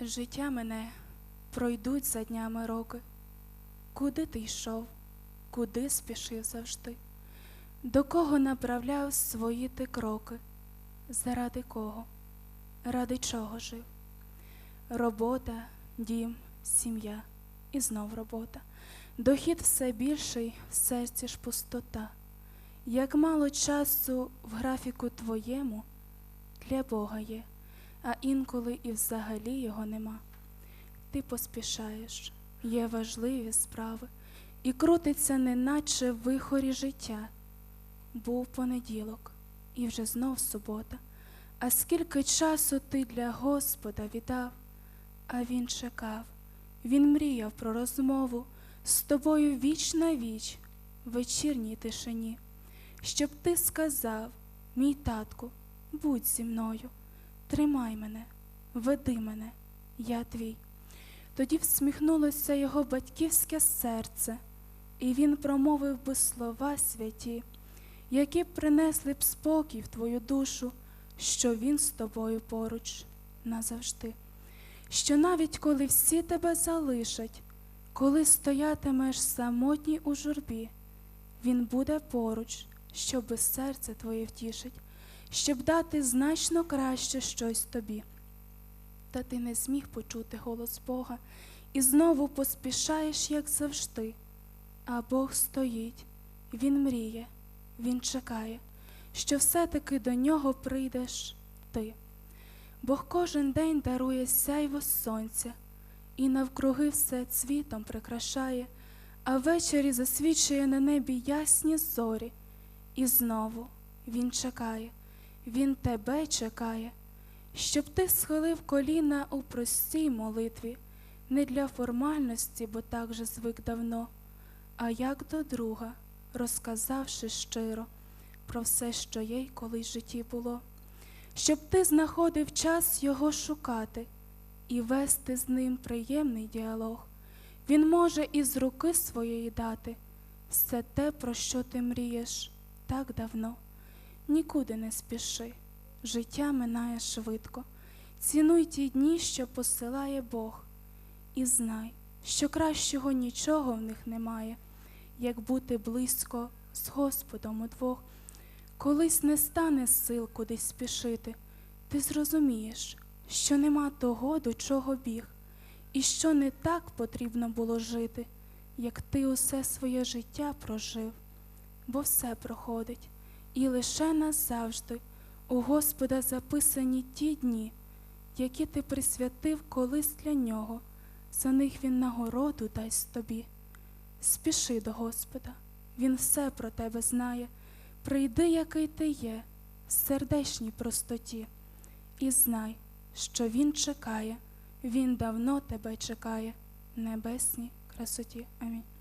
Життя мене пройдуть за днями роки. Куди ти йшов, куди спішив завжди? До кого направляв свої ти кроки? Заради кого? Ради чого жив? Робота, дім, сім'я і знов робота. Дохід все більший, в серці ж пустота. Як мало часу в графіку твоєму для Бога є, а інколи і взагалі його нема. Ти поспішаєш, є важливі справи, і крутиться, неначе вихорі життя. Був понеділок, і вже знов субота. А скільки часу ти для Господа віддав, а він чекав, він мріяв про розмову з тобою віч на віч в вечірній тишині, щоб ти сказав, мій татку, будь зі мною, тримай мене, веди мене, я твій. Тоді всміхнулося його батьківське серце, і він промовив би слова святі, які принесли б спокій в твою душу, що він з тобою поруч назавжди. Що навіть коли всі тебе залишать, коли стоятимеш самотній у журбі, він буде поруч, щоби серце твоє втішить, щоб дати значно краще щось тобі. Та ти не зміг почути голос Бога і знову поспішаєш, як завжди. А Бог стоїть, Він мріє, Він чекає, що все-таки до нього прийдеш ти. Бог кожен день дарує сяйво сонця і навкруги все цвітом прикрашає, а ввечері засвічує на небі ясні зорі. І знову Він чекає, Він тебе чекає, щоб ти схилив коліна у простій молитві, не для формальності, бо так же звик давно, а як до друга, розказавши щиро про все, що є й колись в житті було, щоб ти знаходив час його шукати і вести з ним приємний діалог. Він може із руки своєї дати все те, про що ти мрієш так давно. Нікуди не спіши, життя минає швидко. Цінуй ті дні, що посилає Бог, і знай, що кращого нічого в них немає, як бути близько з Господом удвох. Колись не стане сил кудись спішити, ти зрозумієш, що нема того, до чого біг, і що не так потрібно було жити, як ти усе своє життя прожив, бо все проходить, і лише назавжди у Господа записані ті дні, які ти присвятив колись для нього, за них він нагороду дасть тобі. Спіши до Господа, Він все про тебе знає. Прийди, який ти є, в сердечній простоті, і знай, що Він чекає, Він давно тебе чекає, в небесній красоті. Амінь.